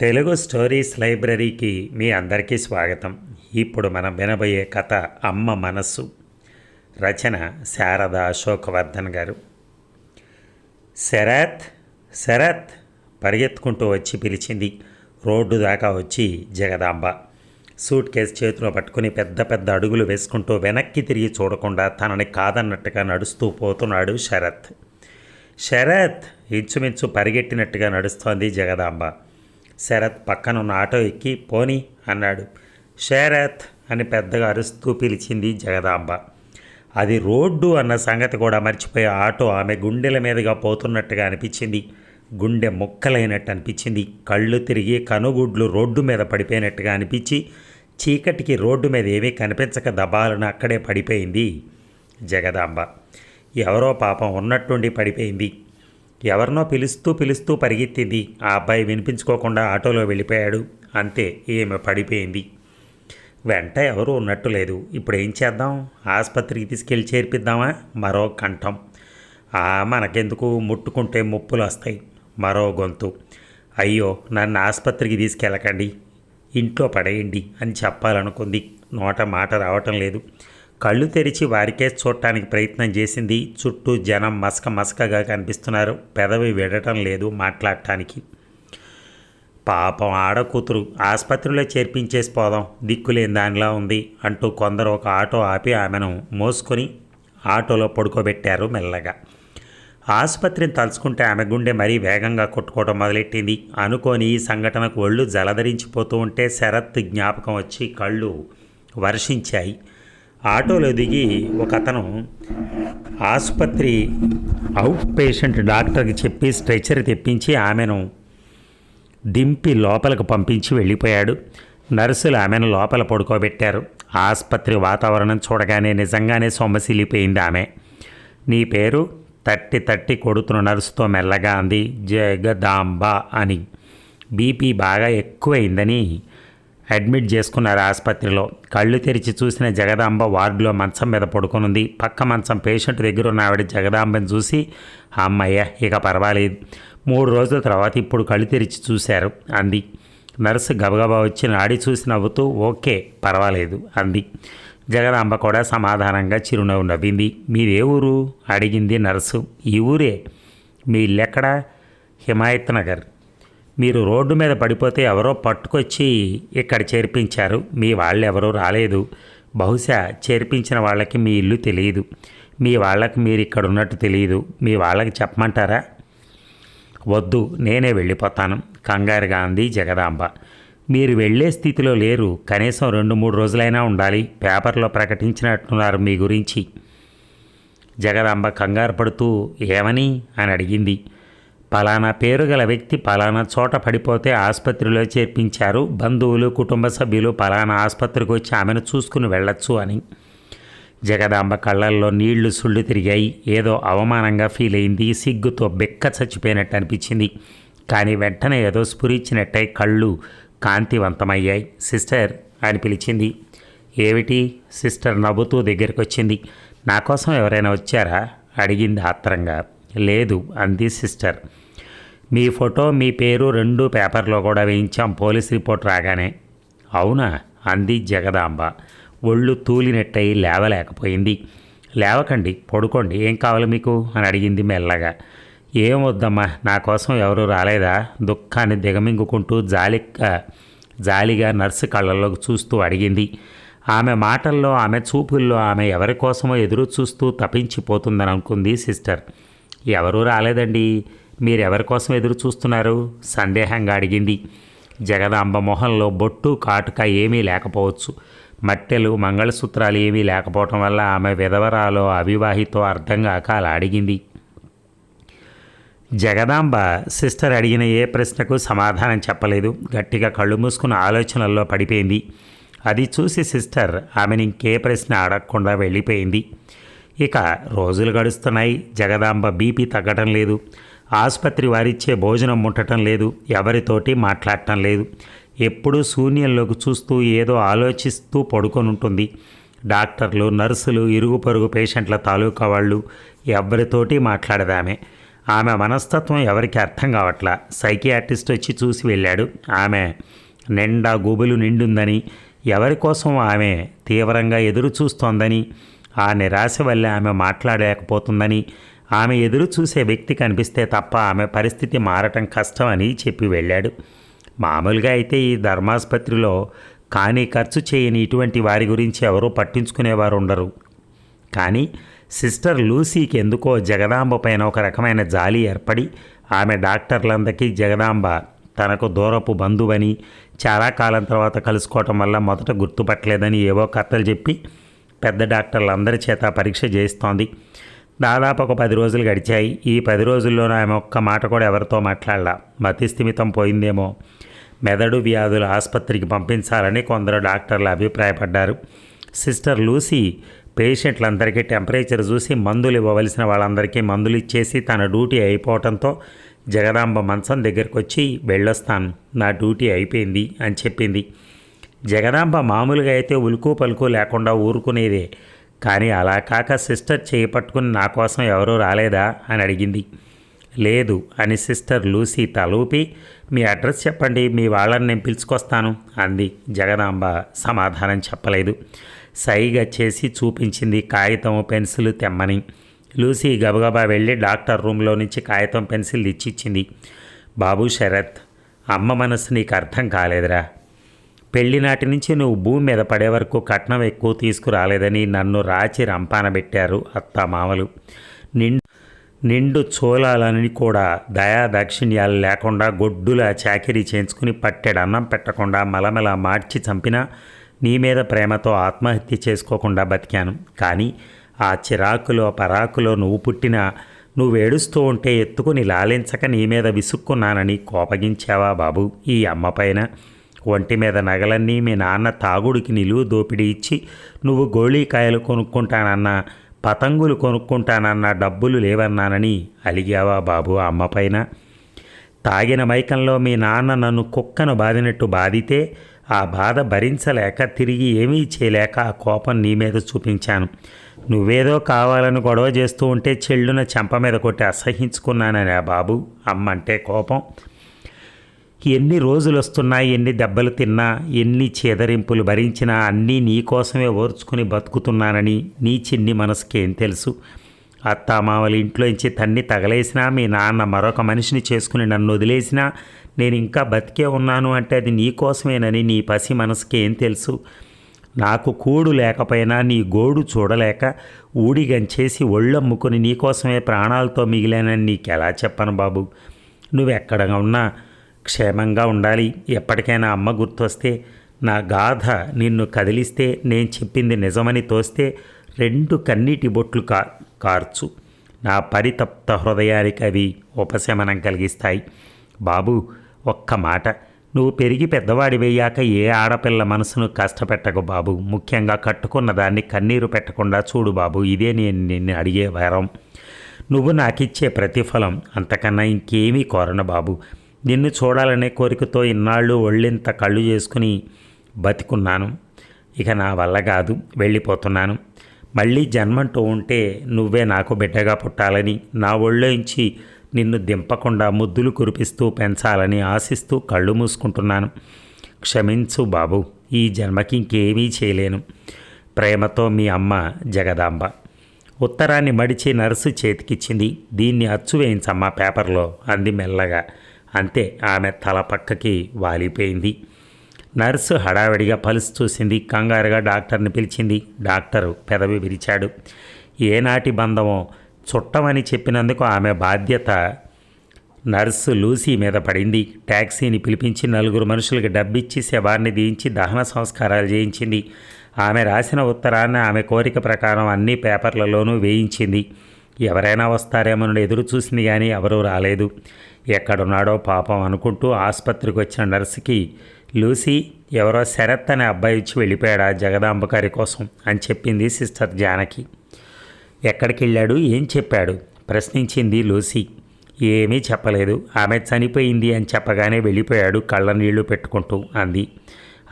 Telugu stories లైబ్రరీకి మీ అందరికీ స్వాగతం. ఇప్పుడు మనం వినబోయే కథ అమ్మ మనస్సు. రచన శారద అశోకవర్ధన్ గారు. శరత్ శరత్ పరిగెత్తుకుంటూ వచ్చి పిలిచింది. రోడ్డు దాకా వచ్చి జగదాంబ. సూట్ కేసు చేతిలో పట్టుకుని పెద్ద పెద్ద అడుగులు వేసుకుంటూ వెనక్కి తిరిగి చూడకుండా తనని కాదన్నట్టుగా నడుస్తూ పోతున్నాడు శరత్. శరత్ ఇంచుమించు పరిగెట్టినట్టుగా నడుస్తోంది జగదాంబ. శరత్ పక్కనున్న ఆటో ఎక్కి పోని అన్నాడు. శరత్ అని పెద్దగా అరుస్తూ పిలిచింది జగదాంబ. అది రోడ్డు అన్న సంగతి కూడా మర్చిపోయి ఆటో ఆమె గుండెల మీదుగా పోతున్నట్టుగా అనిపించింది. గుండె ముక్కలైనట్టు అనిపించింది. కళ్ళు తిరిగి కనుగుడ్లు రోడ్డు మీద పడిపోయినట్టుగా అనిపించి చీకటికి రోడ్డు మీద ఏమీ కనిపించక దబాలను అక్కడే పడిపోయింది జగదాంబ. ఎవరో పాపం ఉన్నట్టుండి పడిపోయింది. ఎవరినో పిలుస్తూ పిలుస్తూ పరిగెత్తింది ఆ అబ్బాయి వినిపించుకోకుండా ఆటోలో వెళ్ళిపోయాడు. అంతే ఈమె పడిపోయింది. వెంట ఎవరు ఉన్నట్టు లేదు. ఇప్పుడు ఏం చేద్దాం? ఆసుపత్రికి తీసుకెళ్ళి చేర్పిద్దామా? మరో కంఠం. ఆ మనకెందుకు? ముట్టుకుంటే ముప్పులు వస్తాయి. మరో గొంతు. అయ్యో నన్ను ఆసుపత్రికి తీసుకెళ్ళకండి. ఇంట్లో పడేయండి అని చెప్పాలనుకుంది. నోట మాట రావటం లేదు. కళ్ళు తెరిచి వారికే చూడటానికి ప్రయత్నం చేసింది. చుట్టూ జనం మసక మసకగా కనిపిస్తున్నారు. పెదవి విడటం లేదు మాట్లాడటానికి. పాపం ఆడకూతురు ఆసుపత్రిలో చేర్పించేసి పోదాం దిక్కులేని దానిలా ఉంది అంటూ కొందరు ఒక ఆటో ఆపి ఆమెను మోసుకొని ఆటోలో పడుకోబెట్టారు మెల్లగా. ఆసుపత్రిని తలుచుకుంటే ఆమె గుండె మరీ వేగంగా కొట్టుకోవడం మొదలెట్టింది. అనుకోని ఈ సంఘటనకు ఒళ్ళు జలధరించిపోతూ ఉంటే శరత్ జ్ఞాపకం వచ్చి కళ్ళు వర్షించాయి. ఆటోలో దిగి ఒక అతను ఆసుపత్రి అవుట్ పేషెంట్ డాక్టర్కి చెప్పి స్ట్రెచర్ తెప్పించి ఆమెను దింపి లోపలికి పంపించి వెళ్ళిపోయాడు. నర్సులు ఆమెను లోపల పడుకోబెట్టారు. ఆసుపత్రి వాతావరణం చూడగానే నిజంగానే సొమ్మసిల్లిపోయింది ఆమె. నీ పేరు? తట్టి తట్టి కొడుతున్న నర్సుతో మెల్లగా అంది జగదాంబ అని. బీపీ బాగా ఎక్కువైందని అడ్మిట్ చేసుకున్నారు ఆసుపత్రిలో. కళ్ళు తెరిచి చూసిన జగదాంబ వార్డులో మంచం మీద పడుకునుంది. పక్క మంచం పేషెంట్ దగ్గర ఉన్న ఆవిడ జగదాంబని చూసి అమ్మయ్య ఇక పర్వాలేదు. మూడు రోజుల తర్వాత ఇప్పుడు కళ్ళు తెరిచి చూశారు అంది. నర్సు గబగబా వచ్చి నాడి చూసి నవ్వుతూ ఓకే పర్వాలేదు అంది. జగదాంబ కూడా సమాధానంగా చిరునవ్వు నవ్వింది. మీదే ఊరు? అడిగింది నర్సు. ఈ ఊరే. మీ ఇల్లెక్కడ హిమాయత్ నగర్. మీరు రోడ్డు మీద పడిపోతే ఎవరో పట్టుకొచ్చి ఇక్కడ చేర్పించారు. మీ వాళ్ళు ఎవరూ రాలేదు. బహుశా చేర్పించిన వాళ్ళకి మీ ఇల్లు తెలియదు. మీ వాళ్ళకి మీరు ఇక్కడ ఉన్నట్టు తెలియదు. మీ వాళ్ళకి చెప్పమంటారా? వద్దు నేనే వెళ్ళిపోతాను. కంగారుగా అంది జగదాంబ. మీరు వెళ్ళే స్థితిలో లేరు. కనీసం రెండు మూడు రోజులైనా ఉండాలి. పేపర్లో ప్రకటించినట్టున్నారు మీ గురించి. జగదాంబ కంగారు పడుతూ ఏమని? అని అడిగింది. పలానా పేరు గల వ్యక్తి పలానా చోట పడిపోతే ఆసుపత్రిలో చేర్పించారు. బంధువులు కుటుంబ సభ్యులు పలానా ఆసుపత్రికి వచ్చి ఆమెను చూసుకుని వెళ్ళొచ్చు అని. జగదాంబ కళ్ళల్లో నీళ్ళు సుళ్ళు తిరిగాయి. ఏదో అవమానంగా ఫీల్ అయింది. సిగ్గుతో బెక్క చచ్చిపోయినట్టు అనిపించింది. కానీ వెంటనే ఏదో స్ఫురించినట్టయి కళ్ళు కాంతివంతమయ్యాయి. సిస్టర్ అని పిలిచింది. ఏమిటి? సిస్టర్ నవ్వుతూ దగ్గరికి వచ్చింది. నా కోసం ఎవరైనా వచ్చారా? అడిగింది ఆత్రంగా. లేదు అంది సిస్టర్. మీ ఫోటో మీ పేరు రెండు పేపర్లో కూడా వేయించాం. పోలీస్ రిపోర్ట్ రాగానే అవునా? అంది జగదాంబ. ఒళ్ళు తూలినట్టయి లేవలేకపోయింది. లేవకండి పడుకోండి. ఏం కావాలి మీకు? అని అడిగింది మెల్లగా. ఏం వద్దమ్మా నా కోసం ఎవరు రాలేదా? దుఃఖాన్ని దిగమింగుకుంటూ జాలి జాలిగా నర్సు కళ్ళల్లోకి చూస్తూ అడిగింది. ఆమె మాటల్లో ఆమె చూపుల్లో ఆమె ఎవరి కోసమో ఎదురు చూస్తూ తప్పించిపోతుందని అనుకుంది సిస్టర్. ఎవరూ రాలేదండి. మీరెవరి కోసం ఎదురు చూస్తున్నారు? సందేహంగా అడిగింది. జగదాంబ మొహంలో బొట్టు కాటుక ఏమీ లేకపోవచ్చు. మట్టెలు మంగళసూత్రాలు ఏమీ లేకపోవటం వల్ల ఆమె విధవరాలో అవివాహితో అర్థం కాక అలా అడిగింది. జగదాంబ సిస్టర్ అడిగిన ఏ ప్రశ్నకు సమాధానం చెప్పలేదు. గట్టిగా కళ్ళు మూసుకున్న ఆలోచనల్లో పడిపోయింది. అది చూసి సిస్టర్ ఆమెను ఇంకే ప్రశ్న అడగకుండా వెళ్ళిపోయింది. ఇక రోజులు గడుస్తున్నాయి. జగదాంబ బీపీ తగ్గటం లేదు. ఆసుపత్రి వారిచ్చే భోజనం ముట్టడం లేదు ఎవరితోటి మాట్లాడటం లేదు. ఎప్పుడూ శూన్యంలోకి చూస్తూ ఏదో ఆలోచిస్తూ పడుకొని ఉంటుంది డాక్టర్లు నర్సులు ఇరుగు పొరుగు పేషెంట్ల తాలూకా వాళ్ళు ఎవరితోటి మాట్లాడదామే. ఆమె మనస్తత్వం ఎవరికి అర్థం కావట్లా? సైకియాట్రిస్ట్ వచ్చి చూసి వెళ్ళాడు. ఆమె నిండా గుబులు నిండుందని ఎవరి కోసం ఆమె తీవ్రంగా ఎదురు చూస్తోందని ఆ నిరాశ వల్ల ఆమె మాట్లాడలేకపోతుందని ఆమె ఎదురు చూసే వ్యక్తి కనిపిస్తే తప్ప ఆమె పరిస్థితి మారటం కష్టం అని చెప్పి వెళ్ళాడు. మామూలుగా అయితే ఈ ధర్మాసుపత్రిలో కానీ ఖర్చు చేయని ఇటువంటి వారి గురించి ఎవరూ పట్టించుకునేవారు ఉండరు. కానీ సిస్టర్ లూసీకి ఎందుకో జగదాంబ పైన ఒక రకమైన జాలి ఏర్పడి ఆమె డాక్టర్లందరికీ జగదాంబ తనకు దూరపు బంధువని చాలా కాలం తర్వాత కలుసుకోవటం వల్ల మొదట గుర్తుపట్టలేదని ఏవో కథలు చెప్పి పెద్ద డాక్టర్లందరి చేత పరీక్ష చేస్తోంది దాదాపు ఒక పది రోజులు గడిచాయి. ఈ పది రోజుల్లోనూ ఆమె ఒక్క మాట కూడా ఎవరితో మాట్లాడలా. మతిస్థిమితం పోయిందేమో. మెదడు వ్యాధుల ఆసుపత్రికి పంపించాలని కొందరు డాక్టర్లు అభిప్రాయపడ్డారు. సిస్టర్ లూసీ పేషెంట్లందరికీ టెంపరేచర్ చూసి మందులు ఇవ్వవలసిన వాళ్ళందరికీ మందులు ఇచ్చేసి తన డ్యూటీ అయిపోవడంతో జగదాంబ మంచం దగ్గరికి వచ్చి వెళ్ళొస్తాను. నా డ్యూటీ అయిపోయింది అని చెప్పింది. జగదాంబ మామూలుగా అయితే ఉలుకు పలుకు లేకుండా ఊరుకునేదే. కానీ అలా కాక సిస్టర్ చేయి పట్టుకుని నా కోసం ఎవరూ రాలేదా? అని అడిగింది. లేదు అని సిస్టర్ లూసీ తలూపి మీ అడ్రస్ చెప్పండి మీ వాళ్ళని నేను పిలుచుకొస్తాను అంది జగదాంబ సమాధానం చెప్పలేదు. సైగా చేసి చూపించింది కాగితం పెన్సిల్ తెమ్మని. లూసీ గబగబా వెళ్ళి డాక్టర్ రూమ్లో నుంచి కాగితం పెన్సిల్ ఇచ్చిచ్చింది బాబు శరత్ అమ్మ మనసు నీకు అర్థం కాలేదురా. పెళ్ళి నాటి నుంచి నువ్వు భూమి మీద పడే వరకు కట్నం ఎక్కువ తీసుకురాలేదని నన్ను రాచి రంపాన పెట్టారు అత్త మామలు. నిండు నిండు చోళాలని కూడా దయా దాక్షిణ్యాలు లేకుండా గొడ్డులా చాకిరీ చేయించుకుని పట్టెడు అన్నం పెట్టకుండా మలమల మార్చి చంపినా నీ మీద ప్రేమతో ఆత్మహత్య చేసుకోకుండా బతికాను. కానీ ఆ చిరాకులో పరాకులో నువ్వు పుట్టినా నువ్వేడుస్తూ ఉంటే ఎత్తుకుని లాలించక నీ మీద విసుక్కున్నానని కోపగించావా బాబు? ఈ అమ్మ పైన ఒంటి మీద నగలన్నీ మీ నాన్న తాగుడికి నిలువు దోపిడీ ఇచ్చి నువ్వు గోళీకాయలు కొనుక్కుంటానన్నా పతంగులు కొనుక్కుంటానన్న డబ్బులు లేవన్నానని అలిగావా బాబు ఆ తాగిన మైకంలో మీ నాన్న నన్ను కుక్కను బాదినట్టు బాధితే ఆ బాధ భరించలేక తిరిగి ఏమీ చేయలేక ఆ కోపం నీ మీద చూపించాను. నువ్వేదో కావాలని గొడవ చేస్తూ ఉంటే చెల్లున చెంప మీద కొట్టి అసహించుకున్నానని ఆ బాబు అమ్మంటే కోపం. ఎన్ని రోజులు వస్తున్నా ఎన్ని దెబ్బలు తిన్నా ఎన్ని చేదరింపులు భరించినా అన్నీ నీ కోసమే ఓర్చుకుని బతుకుతున్నానని నీ చిన్ని మనసుకేం తెలుసు? అత్తామామల ఇంట్లోంచి తన్ని తగలేసినా మీ నాన్న మరొక మనిషిని చేసుకుని నన్ను వదిలేసినా నేను ఇంకా బతికే ఉన్నాను అంటే అది నీ కోసమేనని నీ పసి మనసుకేం తెలుసు? నాకు కూడు లేకపోయినా నీ గోడు చూడలేక ఊడిగంచేసి ఒళ్ళమ్ముకుని నీకోసమే ప్రాణాలతో మిగిలానని నీకెలా చెప్పను బాబు? నువ్వెక్కడ ఉన్నా క్షేమంగా ఉండాలి. ఎప్పటికైనా అమ్మ గుర్తొస్తే నా గాథ నిన్ను కదిలిస్తే నేను చెప్పింది నిజమని తోస్తే రెండు కన్నీటి బొట్లు కా కార్చు. నా పరితప్త హృదయానికి అవి ఉపశమనం కలిగిస్తాయి. బాబు ఒక్క మాట. నువ్వు పెరిగి పెద్దవాడివయ్యాక ఏ ఆడపిల్ల మనసును కష్టపెట్టకు బాబు? ముఖ్యంగా కట్టుకున్న దాన్ని కన్నీరు పెట్టకుండా చూడు బాబు ఇదే నేను నిన్ను అడిగే వరం. నువ్వు నాకిచ్చే ప్రతిఫలం అంతకన్నా ఇంకేమీ కోరను బాబు. నిన్ను చూడాలనే కోరికతో ఇన్నాళ్ళు ఒళ్ళింత కళ్ళు చేసుకుని బతికున్నాను. ఇక నా వల్ల కాదు వెళ్ళిపోతున్నాను. మళ్ళీ జన్మంటూ ఉంటే నువ్వే నాకు బిడ్డగా పుట్టాలని నా ఒళ్ళోంచి నిన్ను దింపకుండా ముద్దులు కురిపిస్తూ పెంచాలని ఆశిస్తూ కళ్ళు మూసుకుంటున్నాను. క్షమించు బాబు ఈ జన్మకి ఇంకేమీ చేయలేను. ప్రేమతో మీ అమ్మ జగదాంబ. ఉత్తరాన్ని మడిచి నర్సు చేతికిచ్చింది. దీన్ని అచ్చు వేయించమ్మా పేపర్లో అంది మెల్లగా. అంతే ఆమె తల పక్కకి వాలిపోయింది. నర్సు హడావిడిగా పలుసు చూసింది. కంగారుగా డాక్టర్ని పిలిచింది. డాక్టరు పెదవి విరిచాడు. ఏనాటి బంధమో చుట్టమని చెప్పినందుకు ఆమె బాధ్యత నర్సు లూసీ మీద పడింది. ట్యాక్సీని పిలిపించి నలుగురు మనుషులకి డబ్బిచ్చి శవాన్ని దించి దహన సంస్కారాలు చేయించింది. ఆమె రాసిన ఉత్తరాన్ని ఆమె కోరిక ప్రకారం అన్ని పేపర్లలోనూ వేయించింది. ఎవరైనా వస్తారేమో ఎదురు చూసింది కానీ ఎవరూ రాలేదు. ఎక్కడున్నాడో పాపం అనుకుంటూ ఆసుపత్రికి వచ్చిన నర్సుకి లూసీ ఎవరో శరత్ అనే అబ్బాయి ఇచ్చి వెళ్ళిపోయాడా జగదాంబ గారి కోసం అని చెప్పింది సిస్టర్ జానకి. ఎక్కడికి వెళ్ళాడు ఏం చెప్పాడు? ప్రశ్నించింది లూసీ. ఏమీ చెప్పలేదు. ఆమె చనిపోయింది అని చెప్పగానే వెళ్ళిపోయాడు కళ్ళ నీళ్ళు పెట్టుకుంటూ అంది.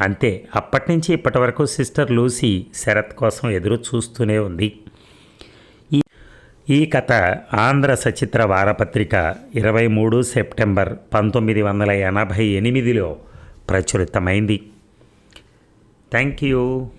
అంతే. అప్పటి నుంచి ఇప్పటి వరకు సిస్టర్ లూసీ శరత్ కోసం ఎదురు చూస్తూనే ఉంది. ఈ కథ ఆంధ్ర సచిత్ర వారపత్రిక ఇరవై మూడు సెప్టెంబర్ పంతొమ్మిది వందల ఎనభై ఎనిమిదిలో ప్రచురితమైంది. Thank you.